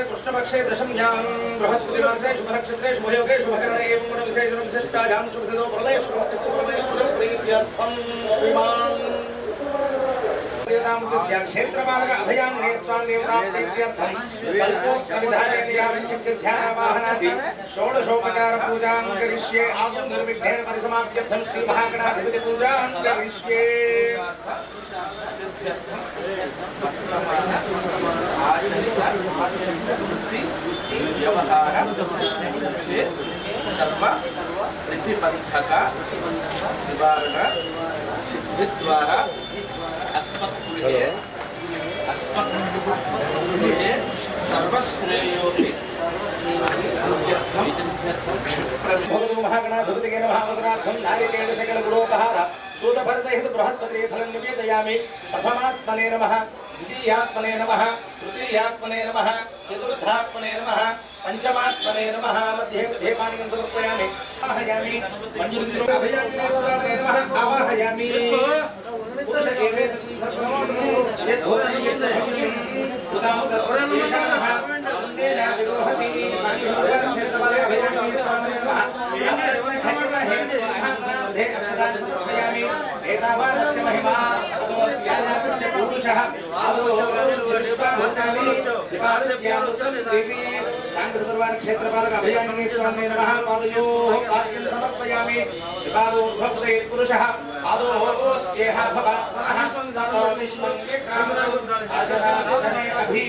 मासे कृष्णपक्षे दशम्यां बृहस्पतिमासे शुभनक्षत्रे शुभयोगे शुभकरणे एवं गुणविशेषण विशिष्टायां शुभसिद्धो प्रलयश्वरस्य परमेश्वरं प्रीत्यर्थं श्रीमान्। परिसमाप्त्यर्थं श्रीमहागणाधिपति पूजां करिष्ये। आचरित वृत्ति व्यवहार से सर्व प्रतिबंधक निवारण सिद्धि द्वारा अस्मत्गृहे अस्मत्गृहे सर्वश्रेयोपि महागणाधिपतिकेन महावसनार्थं नारिकेणशकलगुणोपहार सूतभरसहित बृहत्पते फलं निवेदयामि प्रथमात्मने नमः द्वितीयात्मने नमः तृतीयात्मने नमः, चतुर्थात्मने नमः, पंचमात्मने नमः, मध्ये मध्ये पाणिं समर्पयामि। आवाहयामि मञ्जुरुन्द्रोभयाग्रेस्वामने नमः आवाहयामि नमः। नमस्ते सिंहासनाधे समर्पयामि महिमा जगन्नाथस्य पुरुषः सांकृतर्वाण क्षेत्रपालक अभियामिनी स्वामी नमः पादयोः पाद्यं समर्पयामि पादोर्ध्वपदये पुरुषः पादोः स्येहाभवात्मनः ततो विश्वं यक्रामनोर्धने अभि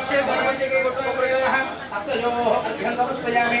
क्षेत्रपालके स्वामी नमः हस्तयोः अर्घ्यं समर्पयामि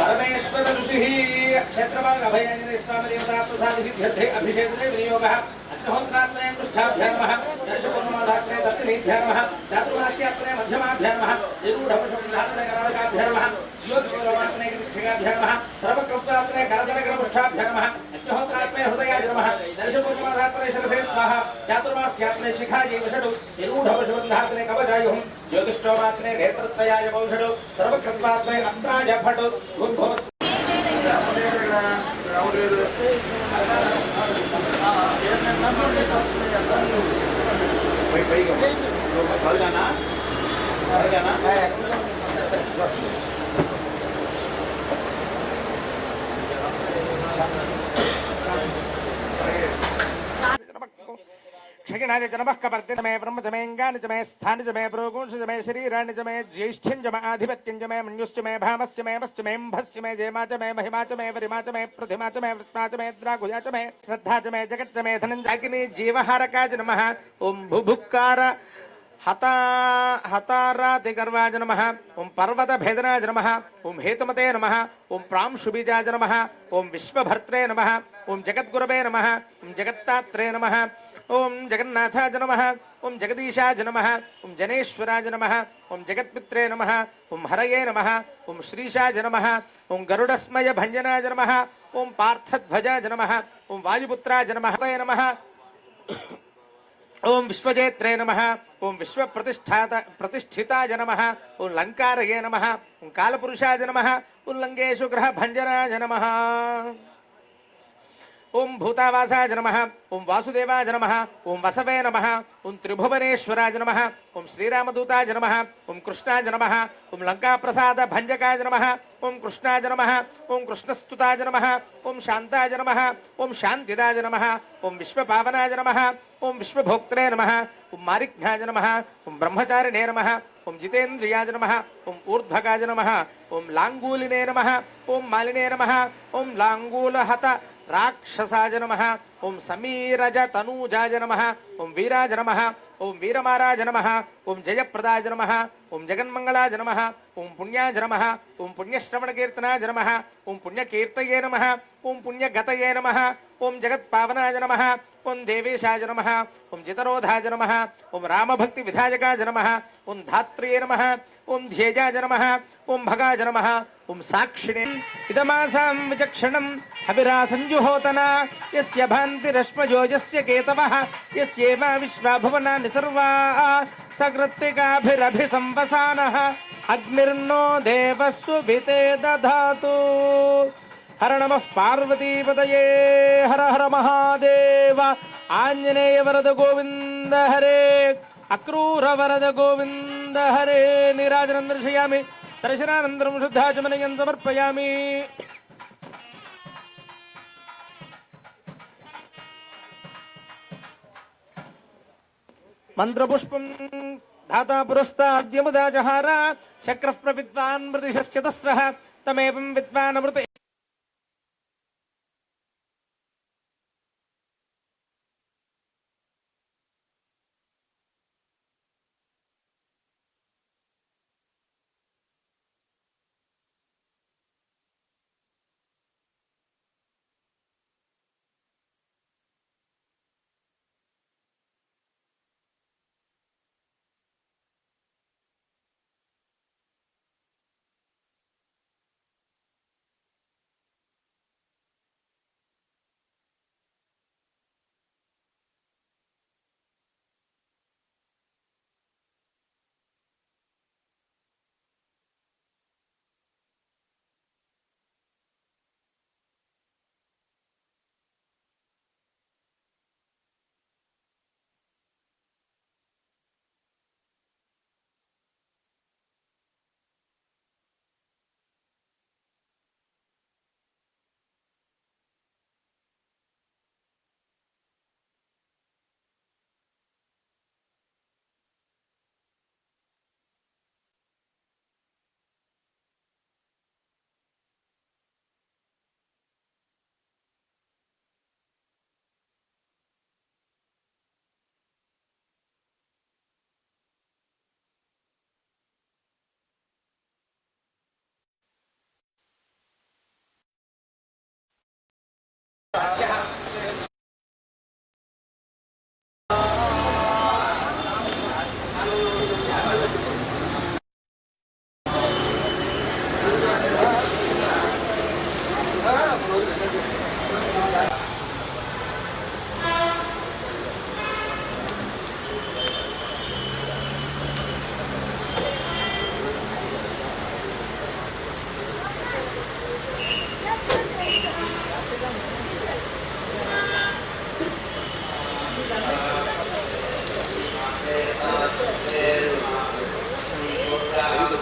పరమేశ్వర ఋషి క్షేత్రపాలక అభయాంజనే స్వామి దేవతాత్మసాధి సిద్ధ్యర్థే అభిషేకనే వినియోగ అష్టహోత్రాత్మనే పృష్టాభ్యామ దర్శపూర్ణమాధాత్మనే దత్తినీధ్యామ చాతుర్మాస్యాత్మనే మధ్యమాభ్యామ జగూఢముషాత్మనే కరాధకాభ్యామ సర్వకృత్వాత్మనే కరదరగరపుష్టాభ్యామ అగ్నిహోత్రాత్మే హృదయ నమ. దర్శపూర్ణమాధాత్మనే శిరసే స్వాహ. చాతుర్మాస్యాత్మనే శిఖాజీ వషడు. నిరూఢవశబంధాత్మనే కవచాయుహం. జ్యోతిష్టోమాత్మనే నేత్రత్రయాయ పౌషడు సర్వకృత్వాత్మనే అస్త్రాయ భటు ఉద్భవ పైగా పైగా च मे मे प्रोगुंश मे मे मे मे मे मे च मे महिमा च मे वरिमा च मे प्रतिमा च मे च मे च मे श्रद्धा च मे जगत् च मे नमः भुभुक्कार हता हतारातिगर्वाज नमः ॐ पर्वतभेदनाज नमः ॐ हेतुमते नमः ॐ प्रांशुबीजाज नमः ॐ विश्वभर्त्रे नमः ॐ जगद्गुरवे नमः ॐ जगत्तात्रे नमः ओम जगन्नाथ जनम ओम जगदीशा जनम ओम जनेश्वरा जनम ओम जगत्पित्रे नम ओम हरये नम ओम श्रीशाय नमः ओम गरुडस्मय भञ्जनाय नमः ओम पार्थध्वजाय नमः ओम वायुपुत्राय नमः नम ओम विश्वजेत्रे नम ओं विश्व प्रतिष्ठाता नम ओं लंकारये नम ओं कालपुरुषाय नम लंगेशु ग्रह भंजना नम ओम भूतावासाय नम ओं वासुदेवाय नम ओं वसवे नम ओं त्रिभुवनेश्वराय नम ओं श्रीरामदूताय नम ओं कृष्णाय नम ओं लंकाप्रसाद भंजकाय नम ओं कृष्णाय नम ओं कृष्णस्तुताय नम ओं शांताय नम ओं शांतिदाय नम ओं विश्वपावनाय नम ओं विश्वभोक्त्रे नम ओं मारिघ्याय नम ओं ब्रह्मचारिणे नम ओं जितेन्द्रियाय नम ओं ऊर्ध्वगाय नम ओं लांगूलिने नम ओं मालिने नम ओं लांगूलहत రాక్షసాయ నమ ఓం సమీరజ తనూజాయ నమ ఓం వీరాజ నమ ఓం వీరమారాజ నమ ఓం జయప్రదాయ నమ ఓం జగన్మంగళాయ నమ ఓం పుణ్యాయ నమ ఓం పుణ్యశ్రవణకీర్తనాయ నమ ఓం పుణ్యకీర్తయే నమ ఓం పుణ్యగతయే నమ ఓం జగత్పావనాయ నమ ఓం దేవేశాయ నమ ఓం జితరోధాయ నమ ఓం రామభక్తి విధాయకాయ నమ ఓం ధాత్రియే నమ ఓం ధ్యేయాయ నమ ఓం భగాయ నమ ఓం సాక్షిణే ఇదమాసాం విచక్షణం अभिरासञ्जुहोतना यस्य भान्तिरश्मजो यस्य केतवः, यस्येव विश्वा भुवना सर्वा सकृत्तिकाभिरभिसंवसानः। अग्निर्नो देवः सुभिते दधातु। हर नमः पार्वतीपतये, हर हर महादेव। आंजनेय वरद गोविन्द हरे, अक्रूर वरद गोविन्द हरे। निराजनं दर्शयामि, दर्शनानन्तरं शुद्धाचमनयं समर्पयामि। మంత్రపుష్పం ధాతా పురస్తాద్యముదా జహార ప్రవిద్వాన్ మృతిశ్చతస్ర తమేవం విద్వానమృత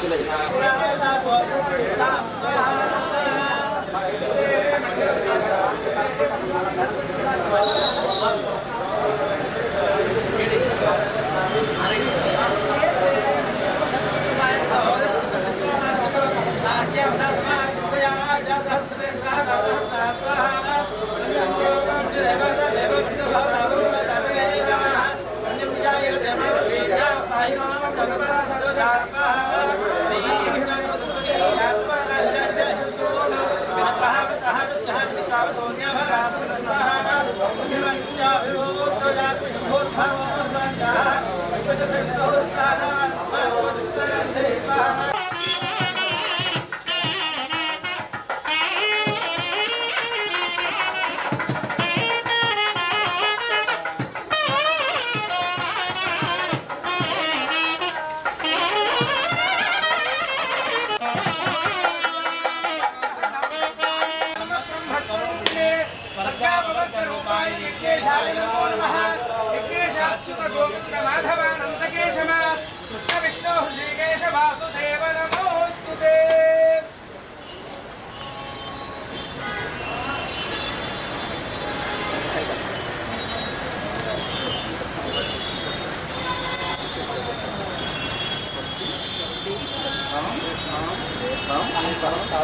Thank you. విఘ్నేశాలినమో నమ విఘ్నేశాచ్యుత గోవింద మాధవ నందకేశవ కృష్ణ విష్ణు హృషికేశ వాసుదేవ నమోస్తుతే